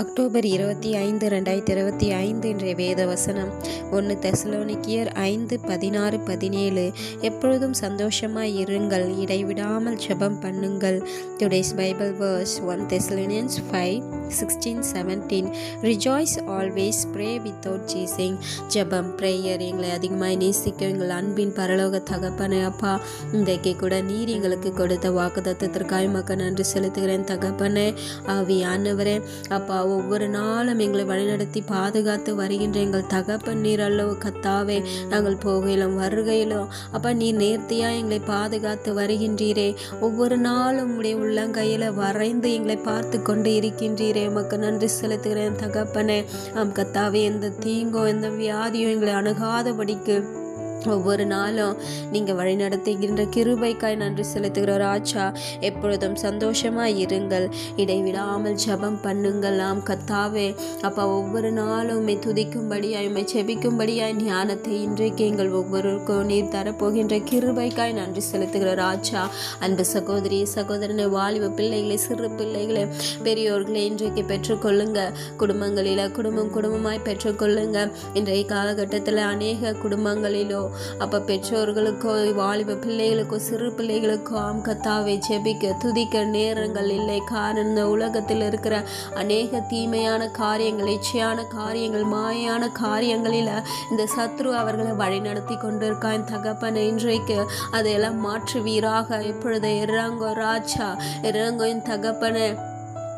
October இருபத்தி ஐந்து ரெண்டாயிரத்தி இருபத்தி ஐந்து இன்றைய வேத வசனம் ஒன்று தெசலோனிக்கியர் ஐந்து பதினாறு பதினேழு. எப்பொழுதும் சந்தோஷமாக இருங்கள் இடைவிடாமல் ஜெபம் பண்ணுங்கள். Today's Bible verse one Thessalonians five sixteen seventeen rejoice always pray without ceasing ஜெபம் ப்ரேயர் எங்களை அதிகமாக நேசிக்க எங்கள் அன்பின் பரலோக தகப்பனே அப்பா. இன்றைக்கு கூட நீர் எங்களுக்கு கொடுத்த வாக்குத்தத்திற்காக மக்கள் நன்றி செலுத்துகிறேன் தகப்பனே. ஆவியானவரே அப்பா ஒவ்வொரு நாளும் எங்களை வழிநடத்தி பாதுகாத்து வருகின்ற எங்கள் தகப்பன் நீர் அல்லவோ கத்தாவே நாங்கள் போகையிலும் வருகையிலும். அப்பா நீர் நேர்த்தியாக எங்களை பாதுகாத்து வருகின்றீரே. ஒவ்வொரு நாளும் உடைய உள்ளங்கையில் வரைந்து எங்களை பார்த்து கொண்டு இருக்கின்றீரே. உமக்கு நன்றி செலுத்துகிறேன் தகப்பனே. ஆம் கத்தாவே எந்த தீங்கோ எந்த வியாதியோ எங்களை அணுகாதபடிக்கு ஒவ்வொரு நாளும் நீங்கள் வழிநடத்துகின்ற கிருபைக்காய் நன்றி செலுத்துகிற ராஜா எப்பொழுதும் சந்தோஷமாக இருங்கள். இடைவிடாமல் ஜெபம் பண்ணுங்கள். நாம் கத்தாவே அப்பா ஒவ்வொரு நாளும் உண்மை துதிக்கும்படியாய் உண்மை செபிக்கும்படியாய் ஞானத்தை இன்றைக்கு எங்கள் ஒவ்வொருக்கும் நீர் தரப்போகின்ற கிருபைக்காய் நன்றி செலுத்துகிற ராஜா அன்பு சகோதரி சகோதரனை வாலிப பிள்ளைகளை சிறு பிள்ளைகளை பெரியோர்களை இன்றைக்கு பெற்றுக்கொள்ளுங்க. குடும்பங்களில் குடும்பம் குடும்பமாய் பெற்றுக்கொள்ளுங்க. இன்றைய காலகட்டத்தில் அநேக குடும்பங்களிலோ அப்போ பெற்றோர்களுக்கோ வாலிப பிள்ளைகளுக்கோ சிறு பிள்ளைகளுக்கோ ஆம் கத்தாவை செபிக்க துதிக்க நேரங்கள் இல்லை. காரணம் இந்த உலகத்தில் இருக்கிற அநேக தீமையான காரியங்கள் இச்சையான காரியங்கள் மாயான காரியங்களில் இந்த சத்ரு அவர்களை வழிநடத்தி கொண்டிருக்கான். தகப்பன் இன்றைக்கு அதையெல்லாம் மாற்றுவீராக இப்பொழுது இறங்கோ ராஜா இறங்கோ என் தகப்பனை.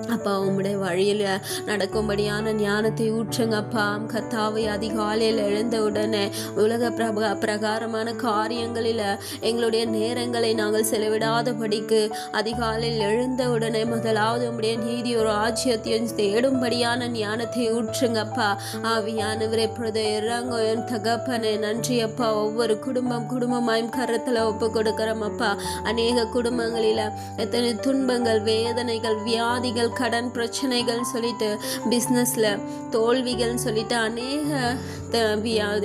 அப்பா உம்முடைய வழியில் நடக்கும்படியான ஞானத்தை ஊற்றுங்க அப்பா. கத்தாவை அதிகாலையில் எழுந்த உடனே உலக பிரப பிரகாரமான காரியங்களில் எங்களுடைய நேரங்களை நாங்கள் செலவிடாதபடிக்கு அதிகாலையில் எழுந்த உடனே முதலாவது உம்முடைய நீதியோ ஆட்சியத்தையும் தேடும்படியான ஞானத்தை ஊற்றுங்கப்பா ஆவியானவர் எப்பொழுது இறங்கோ என் தகப்பனே நன்றி அப்பா. ஒவ்வொரு குடும்பம் குடும்பமாயும் கரத்தில் ஒப்பு கொடுக்குறோம் அப்பா. அநேக குடும்பங்களில் எத்தனை துன்பங்கள் வேதனைகள் வியாதிகள் கடன் பிரச்சனைகள் சொல்லிட்டு பிஸ்னஸில் தோல்விகள்னு சொல்லிட்டு அநேக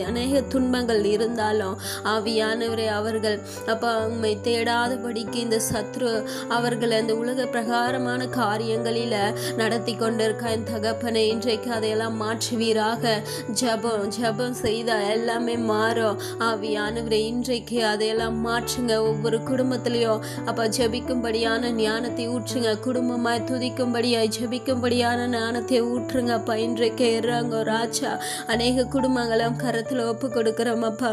அநேக துன்பங்கள் இருந்தாலும் ஆவியானவரே அவர்கள் அப்போ உண்மை தேடாதபடிக்கு இந்த சத்ரு அவர்களை அந்த உலக பிரகாரமான காரியங்களில் நடத்தி கொண்டிருக்க. என் தகப்பனை இன்றைக்கு அதையெல்லாம் மாற்றுவீராக. ஜெபம் ஜெபம் செய்தால் எல்லாமே மாறும். ஆவியானவரை இன்றைக்கு அதையெல்லாம் மாற்றுங்க. ஒவ்வொரு குடும்பத்திலையும் அப்போ ஜெபிக்கும்படியான ஞானத்தை ஊற்றுங்க. குடும்பமாய் துதிக்கும்படியாய் ஜெபிக்கும்படியான ஞானத்தை ஊற்றுங்கப்பா. இன்றைக்கு ஏறாங்க ராஜா அநேக குடும்பங்களும் கரத்தில் ஒப்பு கொடுக்குறோம் அப்பா.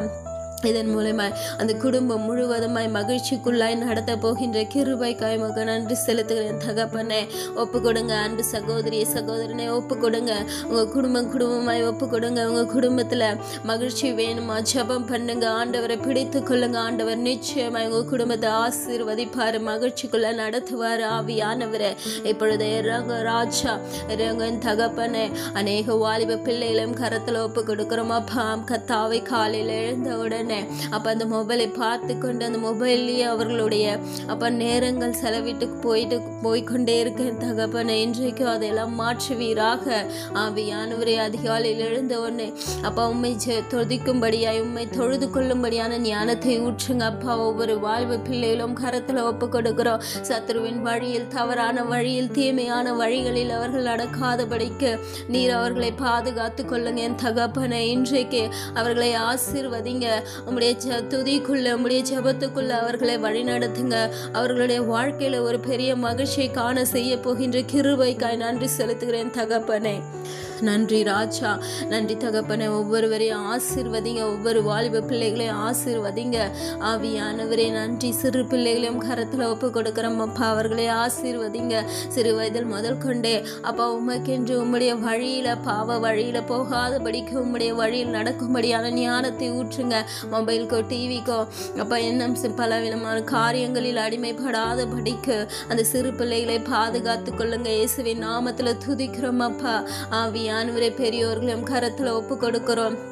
இதன் மூலமாய் அந்த குடும்பம் முழுவதுமாய் மகிழ்ச்சிக்குள்ளாய் நடத்த போகின்ற கிருபைக்காய் மக நன்றி செலுத்துகிறேன் தகப்பனே. ஒப்பு கொடுங்க அன்பு சகோதரி சகோதரனே ஒப்பு கொடுங்க. உங்கள் குடும்பம் குடும்பமாய் ஒப்பு கொடுங்க. உங்கள் குடும்பத்தில் மகிழ்ச்சி வேணுமா? ஜெபம் பண்ணுங்க. ஆண்டவரை பிடித்து கொள்ளுங்க. ஆண்டவர் நிச்சயமாய் உங்கள் குடும்பத்தை ஆசீர்வதிப்பார். மகிழ்ச்சிக்குள்ள நடத்துவார் ஆவியானவரை. இப்பொழுது இறங்க ராஜா இறங்கன் தகப்பனே. அநேக வாலிப பிள்ளைகளையும் கரத்தில் ஒப்பு கொடுக்குறோம். பாம் கத்தாவை காலையில் எழுந்தவுடன் உடனே அப்போ அந்த மொபைலை பார்த்து கொண்டு அந்த மொபைல்லேயே அவர்களுடைய அப்போ நேரங்கள் செலவிட்டு போயிட்டு போய்க்கொண்டே இருக்கேன் தகப்பனை. இன்றைக்கும் அதையெல்லாம் மாற்றுவீராக. ஆவியானவரே அதிகாலையில் எழுந்த உடனே அப்பா உண்மை தொதிக்கும்படியாய் உண்மை தொழுது கொள்ளும்படியான ஞானத்தை ஊற்றுங்க. அப்பா ஒவ்வொரு வாழ்வு பிள்ளைகளும் கரத்தில் ஒப்பு கொடுக்கிறோம் சத்ருவின் வழியில் தவறான வழியில் தீமையான வழிகளில் அவர்கள் நடக்காதபடிக்கு நீர் அவர்களை பாதுகாத்து கொள்ளுங்க என் தகப்பனை. இன்றைக்கு அவர்களை ஆசீர்வதிங்க. உம்முடைய ஜ துதிக்குள்ள உம்முடைய ஜெபத்துக்குள்ள அவர்களை வழிநடத்துங்க. அவர்களுடைய வாழ்க்கையில ஒரு பெரிய மகிழ்ச்சியை காண செய்ய போகின்ற கிருபைக்காய் நன்றி செலுத்துகிறேன் தகப்பனே. நன்றி ராஜா. நன்றி தகப்பனை ஒவ்வொருவரையும் ஆசீர்வதிங்க. ஒவ்வொரு வாலிப பிள்ளைகளையும் ஆசிர்வதிங்க. ஆவியானவரே நன்றி. சிறு பிள்ளைகளையும் கரத்தில் ஒப்பு கொடுக்குறோம். அப்பா அவர்களை ஆசீர்வதிங்க. சிறு வயதில் முதல் கொண்டே அப்பா உமக்கென்று உம்முடைய வழியில் பாவ வழியில் போகாதபடிக்கு உம்முடைய வழியில் நடக்கும்படியான ஞானத்தை ஊற்றுங்க. மொபைலுக்கோ டிவிக்கோ அப்பா என்ன பலவிதமான காரியங்களில் அடிமைப்படாதபடிக்கு அந்த சிறு பிள்ளைகளை பாதுகாத்து கொள்ளுங்க. இயேசுவின் நாமத்தில் துதிக்கிறோம் அப்பா. ஆண்டவரே பெரியோர்களையும் கரத்தில் ஒப்பு கொடுக்கிறோம்.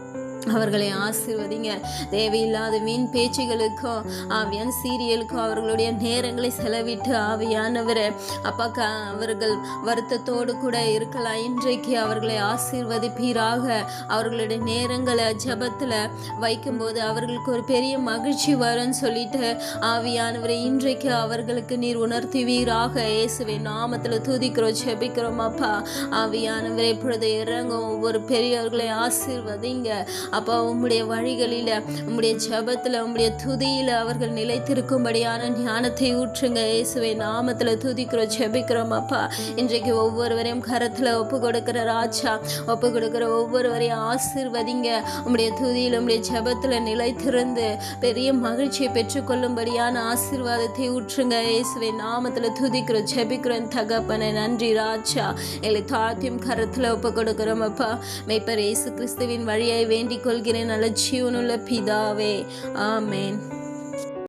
அவர்களை ஆசீர்வதிங்க. தேவையில்லாத வீண் பேச்சுகளுக்கும் ஆவியான சீரியலுக்கும் அவர்களுடைய நேரங்களை செலவிட்டு ஆவியானவரை. அப்பா க அவர்கள் வருத்தத்தோடு கூட இருக்கலாம். இன்றைக்கு அவர்களை ஆசீர்வதிப்பீராக. அவர்களுடைய நேரங்களை ஜபத்தில் வைக்கும்போது அவர்களுக்கு ஒரு பெரிய மகிழ்ச்சி வரும்னு சொல்லிட்டு ஆவியானவரை இன்றைக்கு அவர்களுக்கு நீர் உணர்த்துவீராக. இயேசுவை நாமத்தில் துதிக்கிறோம் ஜெபிக்கிறோம் அப்பா. ஆவியானவரை இப்பொழுது இறங்கும் ஒவ்வொரு பெரியவர்களை ஆசீர்வதிங்க. அப்பா உம்முடைய வழிகளில் உம்முடைய ஜபத்தில் உம்முடைய துதியில் அவர்கள் நிலைத்திருக்கும்படியான ஞானத்தை ஊற்றுங்க. இயேசுவை நாமத்தில் துதிக்கிறோம் ஜெபிக்கிறோம் அப்பா. இன்றைக்கு ஒவ்வொருவரையும் கரத்தில் ஒப்பு கொடுக்கிற ராஜா ஒப்பு கொடுக்கிற ஒவ்வொருவரையும் ஆசிர்வதிங்க. உம்முடைய துதியில் உம்முடைய ஜபத்தில் நிலைத்திருந்து பெரிய மகிழ்ச்சியை பெற்றுக்கொள்ளும்படியான ஆசீர்வாதத்தை ஊற்றுங்க. இயேசுவை நாமத்தில் துதிக்கிறோம் ஜெபிக்கிறோம் தகப்பனை. நன்றி ராஜா. எங்களை தாழ்த்தியும் கரத்தில் ஒப்பு கொடுக்குறோம் அப்பா. மெய்ப்பர் இயேசு கிறிஸ்துவின் வழியை வேண்டிக் கொள்கிறேன். நல்ல ஜீவனுள்ள பிதாவே. ஆமேன்.